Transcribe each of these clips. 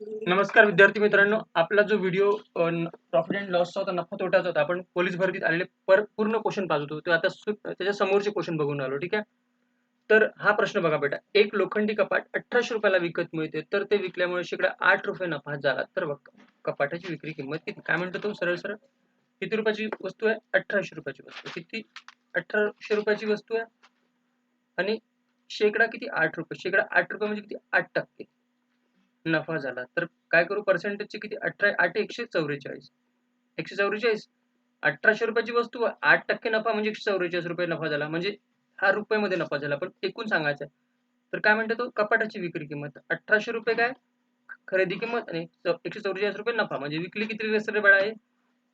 नमस्कार विद्यार्थी मित्रांनो. आपला जो व्हिडिओ प्रॉफिट अँड लॉसचा होता नफा तोट्याचा होता आपण पोलीस भरतीत आलेले पर पूर्ण क्वेश्चन पाहत होतो. आता त्याच्या समोरचे क्वेश्चन बघून आलो ठीक आहे? तर हा प्रश्न बघा बेटा. एक लोखंडी कपाट अठराशे रुपयाला विकत मिळते तर ते विकल्यामुळे शेकडा आठ रुपये नफा झाला. तर बघ कपाटाची विक्री किंमत किती? काय म्हणतो तो? सरळ सरळ. किती रुपयाची वस्तू आहे? अठराशे रुपयाची वस्तू किती? अठराशे रुपयाची वस्तू आहे? आणि शेकडा किती? आठ रुपये. शेकडा आठ रुपये म्हणजे किती? आठ टक्के. नफा झाला. तर काय करू? पर्सेंटेजचे किती? अठरा आठ एकशे चौवेचाळीस. एकशे चौवेचाळीस? अठराशे रुपयाची वस्तू आठ टक्के नफा म्हणजे एकशे चौवेचाळीस रुपये नफा झाला. म्हणजे हा रुपयामध्ये नफा झाला. पण एकूण सांगायचं तर काय म्हणतो तो? कपाटाची विक्री किंमत. अठराशे रुपये काय? खरेदी किंमत आणि एकशे चौवेचाळीस रुपये नफा. म्हणजे विकली किती रे बाळा आहे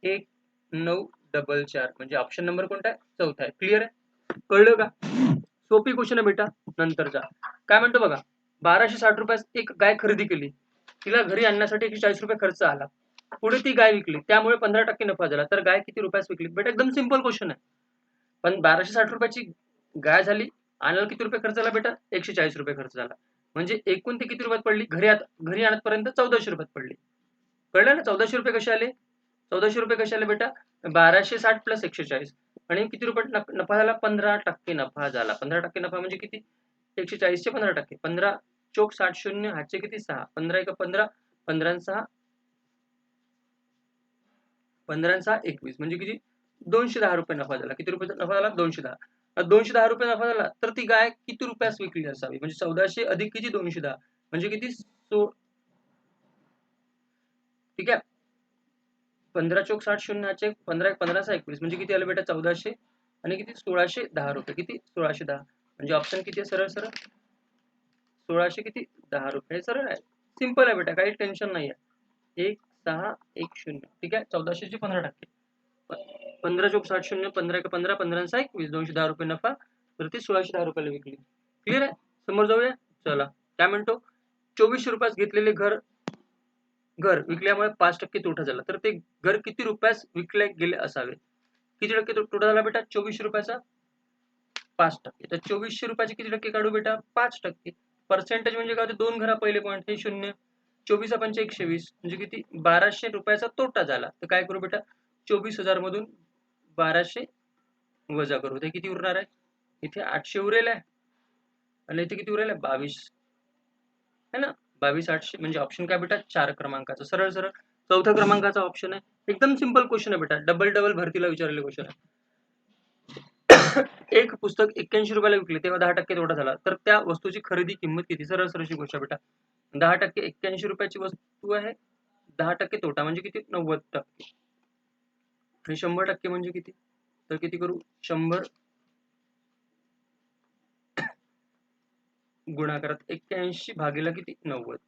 एक नऊ डबल चार. म्हणजे ऑप्शन नंबर कोणता आहे? चौथा आहे. क्लिअर आहे? कळलं का? सोपी क्वेश्चन आहे बेटा. नंतरचा काय म्हणतो बघा? बाराशे साठ रुपयात एक गाय खरेदी केली. तिला घरी आणण्यासाठी एकशे चाळीस रुपये खर्च आला. पुढे ती गाय विकली. त्यामुळे पंधरा टक्के नफा झाला. तर गाय किती रुपयास विकली? बेटा एकदम सिंपल क्वेश्चन आहे. पण बाराशे साठ रुपयाची गाय झाली. आणायला किती रुपये खर्च झाला बेटा? एकशे चाळीस रुपये खर्च झाला. म्हणजे एकूण ते किती रुपयात पडली? घरी आत घरी आणतपर्यंत चौदाशे रुपयात पडली. कळलं ना? चौदाशे रुपये कसे आले? चौदाशे रुपये कसे आले बेटा? बाराशे साठ प्लस एकशे चाळीस. आणि किती रुपये नफा झाला? पंधरा टक्के नफा झाला. पंधरा टक्के नफा म्हणजे किती? एकशे चाळीसचे पंधरा टक्के. पंधरा चोक साठ शून्य हातचे किती? सहा. पंधरा एक पंधरा. पंधरा सहा. पंधरा सहा एकवीस. म्हणजे किती? दोनशे दहा रुपये नफा झाला. किती रुपये नफा झाला? दोनशे दहा. दोनशे दहा रुपये नफा झाला तर ती गाय किती रुपयास विकली असावी? म्हणजे चौदाशे अधिक किती? दोनशे दहा. म्हणजे किती? सो ठीक आहे? पंधरा चोक साठ शून्य पंधरा पंधरा सहा एकवीस. म्हणजे किती आलं बेटा? चौदाशे आणि किती? सोळाशे दहा रुपये. किती? सोळाशे दहा. म्हणजे ऑप्शन किती आहे सरळ सरळ? सोळाशे किती? दहा रुपये. सरळ आहे. सिंपल आहे बेटा. काही टेन्शन नाही आहे एक सहा एक शून्य. ठीक आहे? चौदाशेचे पंधरा टक्के. पंधरा चोक साठ शून्य पंधरा पंधरा पंधरा सहा एकवीस. दोनशे दहा रुपये नफा. तर ती सोळाशे दहा रुपयाला विकली. क्लिअर आहे? समोर जाऊया. चला. काय म्हणतो? चोवीसशे रुपयात घेतलेले घर घर विकल्यामुळे पाच टक्के तोटा झाला. तर ते घर किती रुपयास विकले गेले असावे? किती टक्के तोटा झाला बेटा? चोवीसशे रुपयाचा? पाच टक्के. तर चोवीसशे रुपयाचे किती टक्के काढू बेटा? पाच टक्के. पर्सेंटेज म्हणजे काय होते? दोन घरा पहिले पॉईंट हे शून्य. चोवीस पंच एकशे वीस म्हणजे किती? बाराशे रुपयाचा तोटा झाला. तर काय करू बेटा? चोवीस हजार मधून बाराशे वजा करू. ते किती उरणार आहे? इथे आठशे उरेल आहे. आणि इथे किती उरेल आहे? बावीस. है ना? बावीस आठशे म्हणजे ऑप्शन काय बेटा? चार क्रमांकाचा. सरळ सरळ. चौथ्या क्रमांकाचा ऑप्शन आहे. एकदम सिंपल क्वेश्चन आहे बेटा. डबल डबल भरतीला विचारलेले क्वेश्चन आहे. एक पुस्तक एक्क्याऐंशी रुपयाला विकले तेव्हा दहा टक्के तोटा झाला. तर त्या वस्तूची खरेदी किंमत किती? सरळ सरळची गोष्ट बेटा. दहा टक्के एक्क्याऐंशी रुपयाची वस्तू आहे दहा टक्के तोटा म्हणजे किती? नव्वद टक्के. आणि शंभर टक्के म्हणजे किती? तर किती करू? शंभर गुणाकारात एक्क्याऐंशी भागीला किती? नव्वद.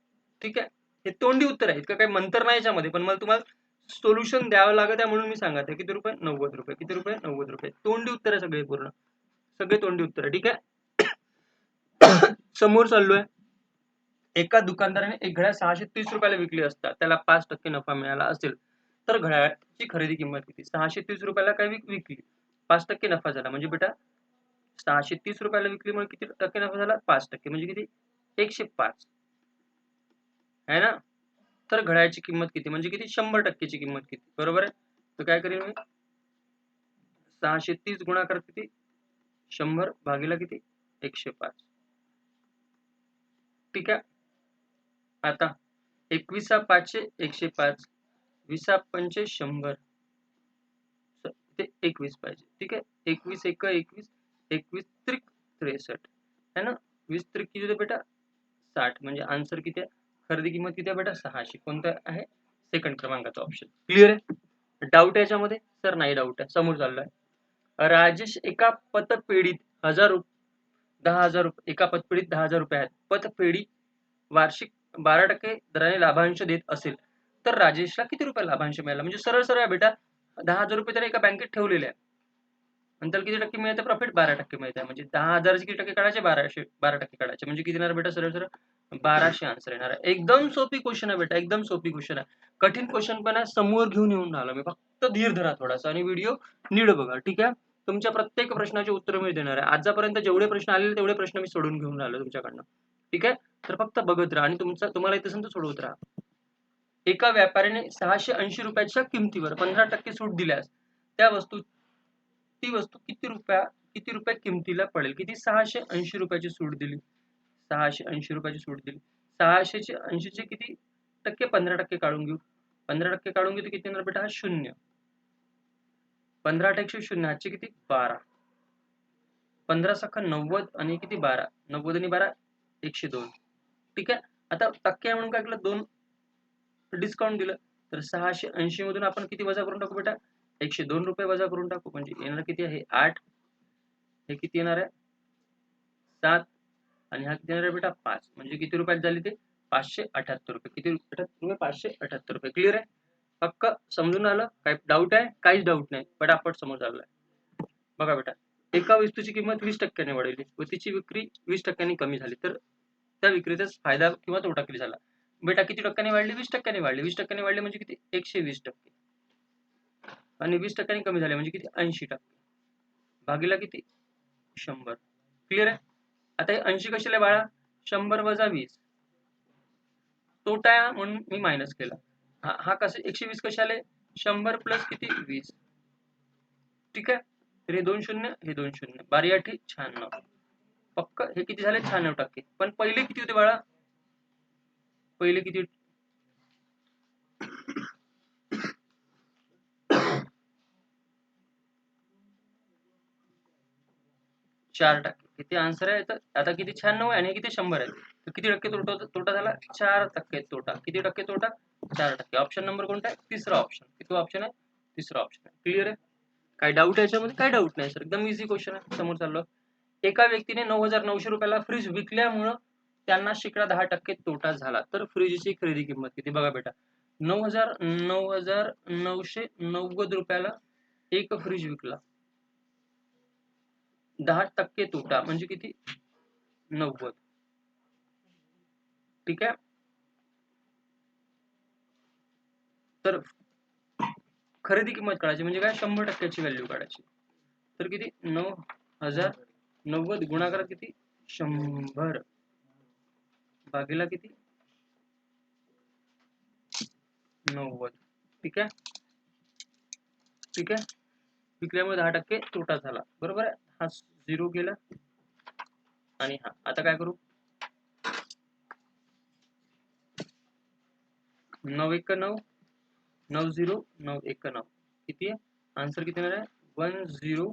ठीक आहे? हे तोंडी उत्तर आहे. इतकं काही मंतर नाही याच्यामध्ये पण मला तुम्हाला सोल्युशन द्यावं लागत आहे म्हणून मी सांगत आहे. किती रुपये? नव्वद रुपये. किती रुपये? नव्वद रुपये. तोंडी उत्तर आहे सगळे पूर्ण. सगळे तोंडी उत्तर आहे. ठीक आहे? समोर चाललोय. एका दुकानदाराने एक घड्याळ सहाशे तीस रुपयाला विकली असता त्याला पाच टक्के नफा मिळाला असेल तर घड्याळाची खरेदी किंमत किती? सहाशे तीस रुपयाला काय विकली? पाच टक्के नफा झाला. म्हणजे बेटा सहाशे तीस रुपयाला विकली विकलीमुळे किती टक्के नफा झाला? पाच टक्के. म्हणजे किती? एकशे पाच. आहे ना? तर घड्याची किंमत किती? म्हणजे किती? शंभर टक्केची किंमत किती? बरोबर आहे? तर काय करेन मी? सहाशे तीस गुणाकार किती? शंभर भागीला किती? एकशे पाच. ठीक आहे? आता एकविसा पाचशे एकशे पाच. विसा पंचे शंभर. ते एकवीस पाहिजे. ठीक आहे? एकवीस एक एकवीस एकवीस त्रिक त्रेसष्ट. है ना? वीस त्रिक किती होते बेटा? साठ. म्हणजे आन्सर किती आहे? खरेदी किंमत किती आहे बेटा? सहाशे. कोणतं आहे? सेकंड क्रमांकाचा ऑप्शन क्लिअर आहे? डाऊट आहे याच्यामध्ये? सर नाही डाऊट आहे. समोर चाललोय. राजेश एका पतपेढीत हजार रुपये दहा हजार रुपये एका पतपेढीत दहा हजार रुपये आहेत. पतपेढी वार्षिक बारा टक्के दराने लाभांश देत असेल. तर राजेशला किती रुपये लाभांश मिळाला? म्हणजे सरळ सरळ आहे बेटा. दहा हजार रुपये त्याने एका बँकेत ठेवलेले आहे नंतर किती टक्के मिळते? प्रॉफिट बारा टक्के मिळते. म्हणजे दहा हजारचे किती टक्के काढायचे? बाराशे बारा टक्के काढायचे. म्हणजे किती येणार बेटा सरळ सरळ? बाराशे आन्सर येणार आहे. एकदम सोपी क्वेश्चन आहे बेटा एकदम सोपी क्वेश्चन आहे. कठीण क्वेश्चन पण आहे समोर घेऊन येऊन राहिलो मी. फक्त धीर धरा थोडासा आणि व्हिडिओ नीड बघा ठीक आहे? तुमच्या प्रत्येक प्रश्नाचे उत्तर मी देणार आहे. आजपर्यंत जेवढे प्रश्न आलेले तेवढे प्रश्न मी सोडून घेऊन राहिलो तुमच्याकडनं. ठीक आहे? तर फक्त बघत राहा आणि तुमचा तुम्हाला येत असेल तर सोडवत राहा. एका व्यापाऱ्याने सहाशे ऐंशी रुपयाच्या किमतीवर पंधरा टक्के सूट दिल्यास त्या वस्तू ती वस्तू किती रुपया किती रुपये किमतीला पडेल? किती सहाशे ऐंशी रुपयाची सूट दिली? सहाशे ऐंशी रुपयाची सूट दिली. सहाशेचे ऐंशीचे किती? टक्के पंधरा टक्के काढून घेऊ. पंधरा टक्के काढून घेऊ तर किती येणार बेटा? हा शून्य. पंधरा टक्के शून्य हातचे किती? बारा. पंधरा सखा नव्वद आणि किती? बारा. नव्वद आणि बारा एकशे दोन. ठीक आहे? आता टक्के म्हणून काय केलं? दोन डिस्काउंट दिलं. तर सहाशे ऐंशी मधून आपण किती वजा करून टाकू बेटा? एकशे दोन रुपये वजा करून टाकू. म्हणजे येणार किती आहे? आठ. हे किती येणार आहे? सात. आणि हा किती येणार बेटा? पाच. म्हणजे किती रुपयात झाली ते? पाचशे अठ्याहत्तर रुपये. किती रुपये? पाचशे अठ्याहत्तर रुपये. क्लिअर आहे? पक्क समजून आलं काही डाऊट आहे? काहीच डाऊट नाही. पटापट समोर चाललाय बघा बेटा. एका वस्तूची किंमत वीस टक्क्याने वाढवली. व तिची विक्री वीस टक्क्यांनी कमी झाली. तर त्या विक्रीचाच फायदा किंवा तोटा किती झाला? बेटा किती टक्क्याने वाढली? वीस टक्क्याने वाढली. वीस टक्क्याने वाढली म्हणजे किती? एकशे वीस टक्के. आणि वीस टक्क्यांनी कमी झाले म्हणजे किती? ऐंशी टक्के. भागीला किती? शंभर. क्लिअर आहे? आता हे ऐंशी कशाला बाळा? शंभर वजा वीस. तोटा म्हणून मी मायनस केला. हा हा कसं एकशे वीस कशाले शंभर प्लस किती? वीस. ठीक आहे? तर हे दोन शून्य हे दोन शून्य. बारी आठी शहाण्णव. पक्क हे किती झाले? शहाण्णव टक्के. पण पहिले किती होते बाळा? पहिले किती चार टक्के. किती आन्सर आहे तर आता किती? शहाण्णव आहे आणि किती? शंभर आहे तर किती टक्के तोटा तोटा झाला चार टक्के तोटा. किती टक्के तोटा? चार टक्के. ऑप्शन नंबर कोणता आहे? तिसरा ऑप्शन किती ऑप्शन आहे? तिसरा ऑप्शन आहे. क्लिअर आहे? काय डाऊट आहे याच्यामध्ये? काय डाऊट नाही सर एकदम इझी क्वेश्चन आहे. समोर चाललो. एका व्यक्तीने नऊ हजार नऊशे रुपयाला फ्रीज विकल्यामुळं त्यांना शिकडा दहा टक्के तोटा झाला. तर फ्रीजची खरेदी किंमत किती? बघा बेटा. नऊ हजार नऊ हजार नऊशे नव्वद रुपयाला एक फ्रीज विकला. दहा टक्के तोटा म्हणजे किती? नव्वद. ठीक आहे? तर खरेदी किंमत काढायची म्हणजे काय? शंभर टक्क्याची व्हॅल्यू काढायची. तर किती? नऊ हजार नव्वद गुणाकार किती? शंभर. भागीला किती? नव्वद. ठीक आहे? ठीक आहे? विकल्यामुळे दहा टक्के तोटा झाला. बरोबर आहे? हा झिरो गेला. आणि हा आता काय करू? नऊ एक नऊ नऊ झिरो नऊ एक नऊ. किती आहे? आन्सर किती येणार आहे? One zero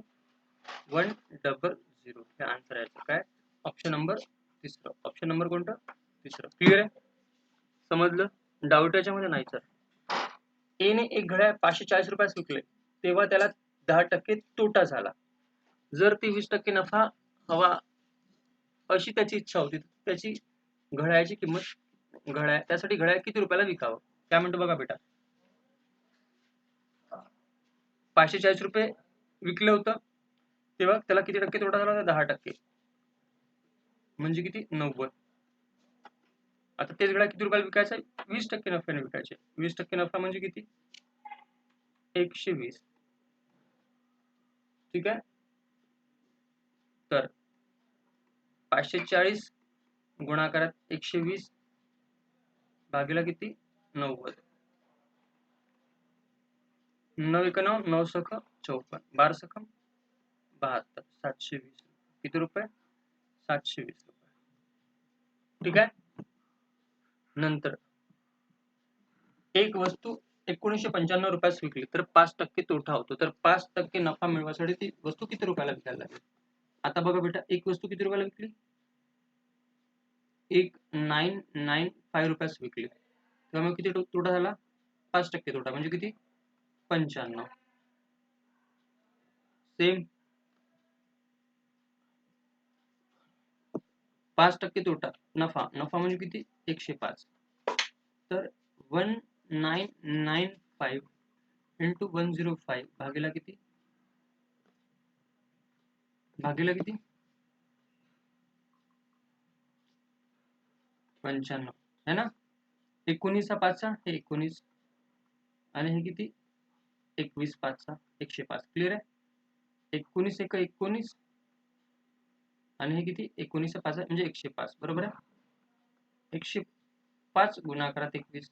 one double zero हे आन्सर आहे. काय? ऑप्शन नंबर तिसरं. ऑप्शन नंबर कोणतं? तिसरं. क्लिअर आहे? समजलं? डाऊट याच्यामध्ये नाही सर एने एक घड्याळ पाचशे चाळीस रुपयास विकले तेव्हा त्याला दहा टक्के तोटा झाला. जर ती वीस टक्के नफा हवा अशी त्याची इच्छा होती त्याची घड्याळाची किंमत घड्याळ त्यासाठी घड्याळ किती रुपयाला विकावं? काय म्हणतो बघा बेटा. पाचशे चाळीस रुपये विकलं होतं तेव्हा त्याला किती टक्के तोटा झाला होता? दहा टक्के. म्हणजे किती? नव्वद. आता तेच घड्याळ किती रुपयाला विकायचं? वीस टक्के नफ्याने विकायचे. वीस टक्के नफा म्हणजे किती? एकशे वीस. ठीक आहे? तर पाचशे चाळीस गुणाकारात एकशे वीस भागीला किती? नव्वद. नऊ एक नऊ नऊ सख चौपन्न. बारा सख बहात्तर. सातशे वीस किती रुपये? सातशे वीस रुपये. ठीक आहे? नंतर. एक वस्तू एकोणीसशे पंच्याण्णव रुपयास विकली तर पाच टक्के तोटा होतो. तर पाच टक्के नफा मिळवासाठी ती वस्तू किती रुपयाला विकायला लागेल? आता बघा बेटा एक वस्तू किती रुपयाला विकली? एक नाईन नाईन फाईव्ह रुपयास विकली. त्यामुळे किती तोटा झाला? पाच टक्के तोटा. म्हणजे किती? पंच्याण्णव. सेम पाच टक्के तोटा. नफा. नफा म्हणजे किती? एकशे पाच. तर one nine nine five into one zero five भागीला किती? भागीला किती पंच्याण्णव है ना? हे एकोणीस. आणि हे एकवीस पाचचा एकशे पाच. क्लिअर आहे? एकोणीस एक एकोणीस. आणि हे एकोणीस पाच एकशे पाच. बरोबर आहे? एकशे पाच गुणाकारात एकवीस.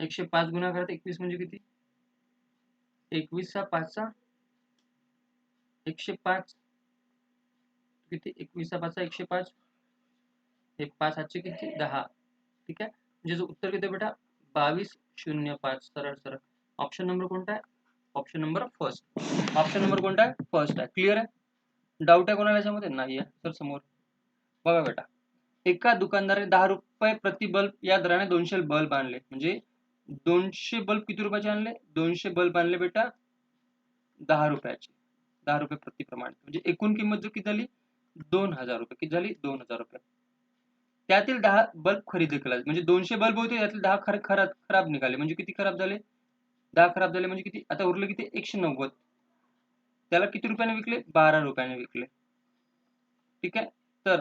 एकशे पाच गुणाकारात एकवीस एकवीसचा पाचचा एकशे पाच. किती? एकवीस पाच एकशे पाच. हे पाच आठशे किती? दहा. ठीक आहे? म्हणजे जो उत्तर किती बेटा? बावीस शून्य पाच. सरळ सरळ. ऑप्शन नंबर कोणता आहे? Option number first option number कोणता आहे? फर्स्ट आहे. क्लिअर आहे? डाऊट आहे कोणाला याच्यामध्ये? नाही आहे. तर समोर. बघा बेटा. एका दुकानदाराने दहा रुपये प्रति बल्ब या दराने दोनशे बल्ब आणले. म्हणजे दोनशे बल्ब किती रुपयाचे आणले? दोनशे बल्ब आणले बेटा. दहा रुपयाचे. दहा रुपये प्रति प्रमाण. म्हणजे एकूण किंमत जो किती झाली? दोन हजार रुपये. किती झाली? दोन हजार रुपये. त्यातील दहा बल्ब खरेदी केला. म्हणजे दोनशे बल्ब होते त्यातील दहा खर खराब खराब निघाले. म्हणजे किती खराब झाले? दहा खराब झाले म्हणजे किती? आता उरले किती? एकशे नव्वद. त्याला किती रुपयाने विकले? बारा रुपयाने विकले. ठीक आहे? तर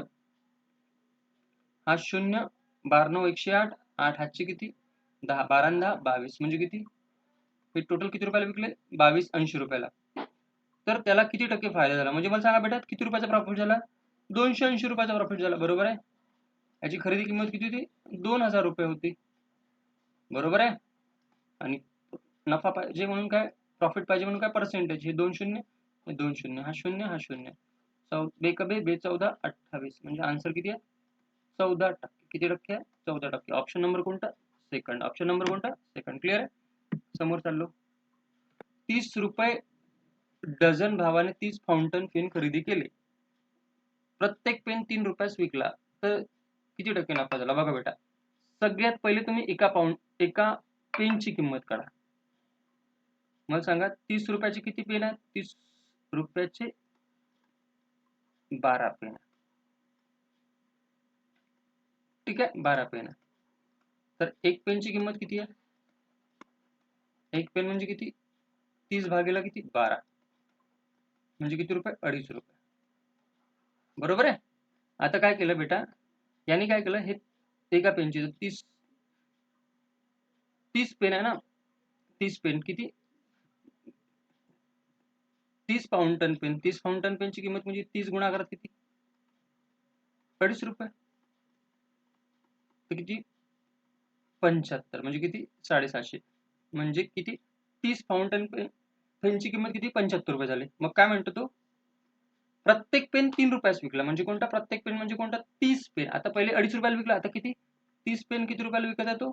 हा शून्य बारा नऊ एकशे आठ आठ हातचे किती? दहा बारा दहा बावीस. म्हणजे किती? हे टोटल किती रुपयाला विकले? बावीस ऐंशी रुपयाला. तर त्याला किती टक्के फायदा झाला? म्हणजे मला सांगा बेटा किती रुपयाचा प्रॉफिट झाला? दोनशे ऐंशी रुपयाचा प्रॉफिट झाला बरोबर आहे? याची खरेदी किंमत किती होती? दोन हजार रुपये होती. बरोबर आहे? आणि नफा पाहिजे म्हणून काय? प्रॉफिट पाहिजे म्हणून काय? पर्सेंटेज हे दोन शून्य दोन शून्य. हा शून्य हा शून्य. चौ बेकबे बे चौदा अठ्ठावीस. म्हणजे आन्सर किती आहे? चौदा टक्के. किती टक्के आहे? चौदा टक्के. ऑप्शन नंबर कोणता? सेकंड ऑप्शन नंबर कोणता? सेकंड क्लिअर आहे? समोर चाललो. तीस रुपये डझन भावाने तीस फाउंटन पेन खरेदी केले. प्रत्येक पेन तीन रुपयास विकला. तर किती टक्के नफा झाला? बघा बेटा. सगळ्यात पहिले तुम्ही एका पाऊंड एका पेनची किंमत काढा. मला सांगा तीस रुपयाचे किती पेन आहेत? तीस रुपयाचे बारा पेन ठीक आहे? बारा पेन तर एक पेनची किंमत किती आहे? एक पेन म्हणजे किती? तीस भागेला किती? बारा. म्हणजे किती रुपये? अडीच रुपये. बरोबर आहे? आता काय केलं बेटा? यांनी काय केलं? हे एका पेनचे तीस तीस पेन आहे ना? तीस पेन किती? तीस फाउंटन पेन तीस फाउंटन पेनची किंमत म्हणजे तीस गुणाकारात किती? अडीच रुपये. तर किती? पंच्याहत्तर. म्हणजे किती? साडेसहाशे. म्हणजे किती? तीस फाउंटन पेन पेनची किंमत किती? पंच्याहत्तर रुपये झाली. मग काय म्हणतो तो? प्रत्येक पेन तीन रुपयास विकला. म्हणजे कोणता? प्रत्येक पेन म्हणजे कोणता? तीस पेन. आता पहिले अडीच रुपयाला विकला. आता किती? तीस पेन किती रुपयाला विकत आहे तो?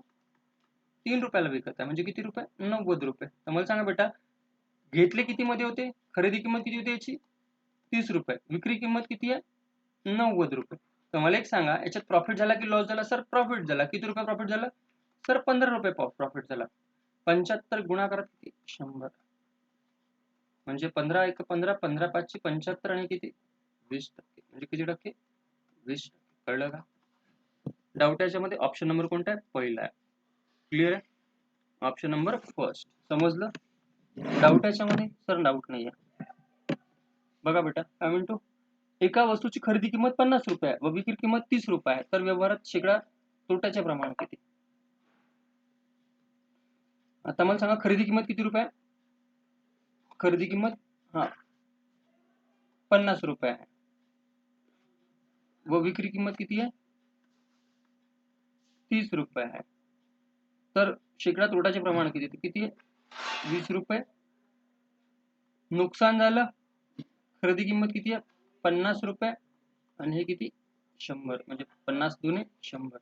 तीन रुपयाला विकत आहे. म्हणजे किती रुपये? नव्वद रुपये. तर मला सांगा बेटा घेतले किती मध्ये होते? खरेदी किंमत किती होती याची? तीस रुपये. विक्री किंमत किती आहे? नव्वद रुपये. तर मला एक सांगा याच्यात प्रॉफिट झाला की लॉस झाला? सर प्रॉफिट झाला. किती रुपये प्रॉफिट झाला? सर पंधरा रुपये प्रॉफिट झाला. पंच्याहत्तर गुणाकारात किती? शंभर. म्हणजे पंधरा एक पंधरा पंधरा पाचशे पंच्याहत्तर आणि किती? वीस टक्के. म्हणजे किती टक्के? वीस टक्के. कळलं का? डाऊट याच्यामध्ये. ऑप्शन नंबर कोणता आहे? पहिला आहे. क्लिअर आहे? ऑप्शन नंबर फर्स्ट समजलं? डाऊट याच्यामध्ये? सर डाऊट नाही आहे. बघा बेटा काय म्हणतो? एका वस्तूची खरेदी किंमत पन्नास रुपये व विक्री किंमत तीस रुपये आहे. तर व्यवहारात शेकडा तोट्याचे प्रमाण किती? आता मला सांगा खरेदी किंमत किती रुपये आहे? खरेदी किंमत? हा. पन्नास रुपये आहे. व विक्री किंमत किती आहे? तीस रुपये आहे. तर शेकडा तोटाचे प्रमाण किती वीस रुपये. नुकसान झालं. खरेदी किंमत किती रुपये. आणि हे किती? शंभर. म्हणजे दुने शंभर.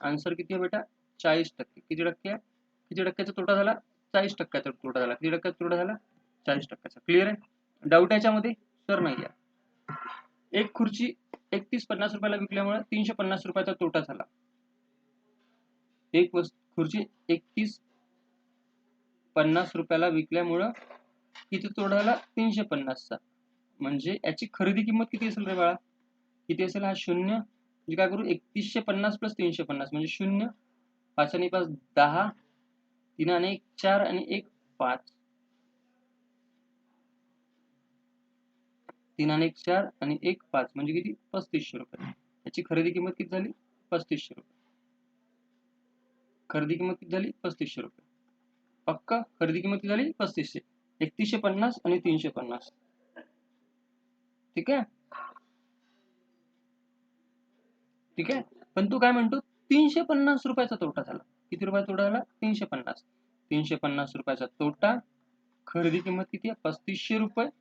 आन्सर किती बेटा? चाळीस टक्के. किती टक्के आहे? तोटा झाला? चाळीस टक्क्याचा तोटा झाला? चाळीस टक्क्याचा. क्लिअर आहे? डाऊट याच्यामध्ये सर नाही आहे एक खुर्ची एकतीस पन्नास रुपयाला विकल्यामुळे तीनशे पन्नास रुपयाचा तोटा झाला. एक वस्तू खुर्ची एकतीस पन्नास रुपयाला विकल्यामुळं किती तोडाला तीनशे पन्नासचा. म्हणजे याची खरेदी किंमत किती असेल रे बाळा? किती असेल हा शून्य? म्हणजे काय करू? एकतीसशे पन्नास प्लस तीनशे पन्नास म्हणजे शून्य पाच आणि पाच दहा तीन आणि एक चार आणि एक पाच. तीन आणि एक चार आणि एक पाच म्हणजे किती? पस्तीसशे रुपये. याची खरेदी किंमत किती झाली? पस्तीसशे रुपये. खरेदी किंमत किती झाली? पस्तीसशे रुपये. पक्का? खरेदी किंमत किती झाली? पस्तीसशे. एकतीसशे पन्नास आणि तीनशे पन्नास. ठीक आहे? ठीक आहे? पण तू काय म्हणतो? तीनशे पन्नास रुपयाचा तोटा झाला. किती रुपये तोटा झाला? तीनशे पन्नास. तीनशे पन्नास रुपयाचा तोटा. खरेदी किंमत किती आहे? पस्तीसशे रुपये.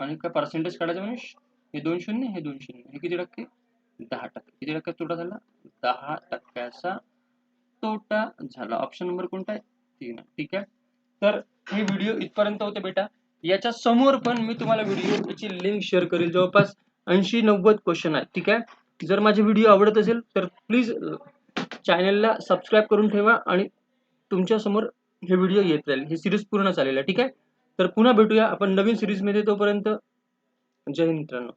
आणि काय पर्सेंटेज काढायचं म्हणजे हे दोन शून्य हे दोन शून्य. हे किती टक्के? दहा टक्के. किती टक्के तोटा झाला? दहा टक्क्याचा तोटा झाला. ऑप्शन नंबर कोणता आहे? तीन. ठीक आहे? तर हे व्हिडिओ इथपर्यंत होते बेटा. याच्या समोर पण मी तुम्हाला व्हिडिओची लिंक शेअर करेल. जवळपास ऐंशी नव्वद क्वेश्चन आहेत. ठीक आहे? जर माझे व्हिडिओ आवडत असेल तर प्लीज चॅनलला सबस्क्राईब करून ठेवा आणि तुमच्यासमोर हे व्हिडिओ येत राहील. ही सिरीज पूर्ण चालेल ठीक आहे? तर पुन्हा भेटूया आपण नवीन सिरीजमध्ये तोपर्यंत जय हिंद मित्रांनो.